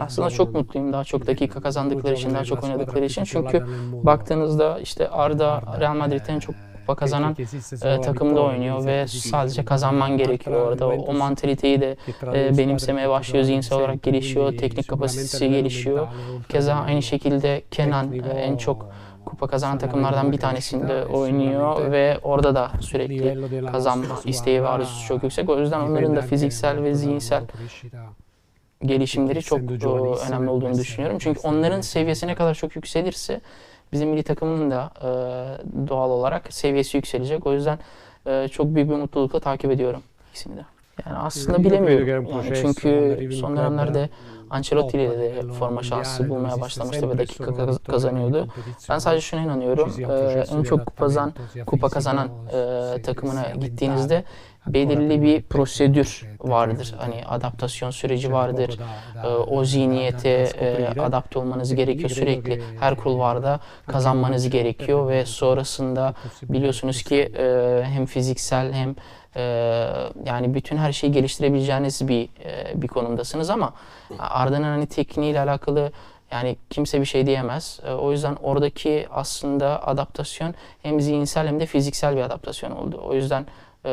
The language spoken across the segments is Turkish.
Aslında çok mutluyum daha çok dakika kazandıkları için, daha çok oynadıkları için. Çünkü baktığınızda işte Arda Real Madrid'in en çok kupa kazanan e, takımda oynuyor ve sadece kazanman gerekiyor orada. O, mantaliteyi de e, benimsemeye başlıyor, zihinsel olarak gelişiyor, teknik kapasitesi gelişiyor. Keza aynı şekilde Kenan e, en çok kupa kazanan takımlardan bir tanesinde e oynuyor ve orada da sürekli kazanma isteği ve arzusu çok yüksek. O yüzden onların da fiziksel ve zihinsel gelişimleri çok e, önemli olduğunu düşünüyorum. Çünkü onların ragazze- seviyesi ne kadar çok yükselirse bizim milli takımın da e, doğal olarak seviyesi yükselecek. O yüzden e, çok büyük bir mutlulukla takip ediyorum ikisini de. Yani aslında che bilemiyorum. Yani çünkü son dönemlerde Ancelotti ile de forma şansı bulmaya başlamıştı ve dakika kazanıyordu. Ben sadece şuna inanıyorum. E, processo en çok kupa, kazan, adattamento sia kupa kazanan e, takımına gittiğinizde belirli bir prosedür vardır. Hani adaptasyon süreci vardır. poco da- da- E, o zihniyete e, adapte olmanız gerekiyor sürekli. Her kulvarda kazanmanız gerekiyor ve sonrasında biliyorsunuz ki e, hem fiziksel hem e, yani bütün her şeyi geliştirebileceğiniz bir bir konumdasınız ama Arda'nın hani tekniğiyle alakalı yani kimse bir şey diyemez. O yüzden oradaki aslında adaptasyon hem zihinsel hem de fiziksel bir adaptasyon oldu. O yüzden e,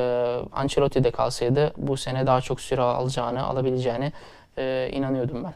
Ancelotti'de kalsaydı bu sene daha çok süre alacağını, alabileceğini e, inanıyordum ben.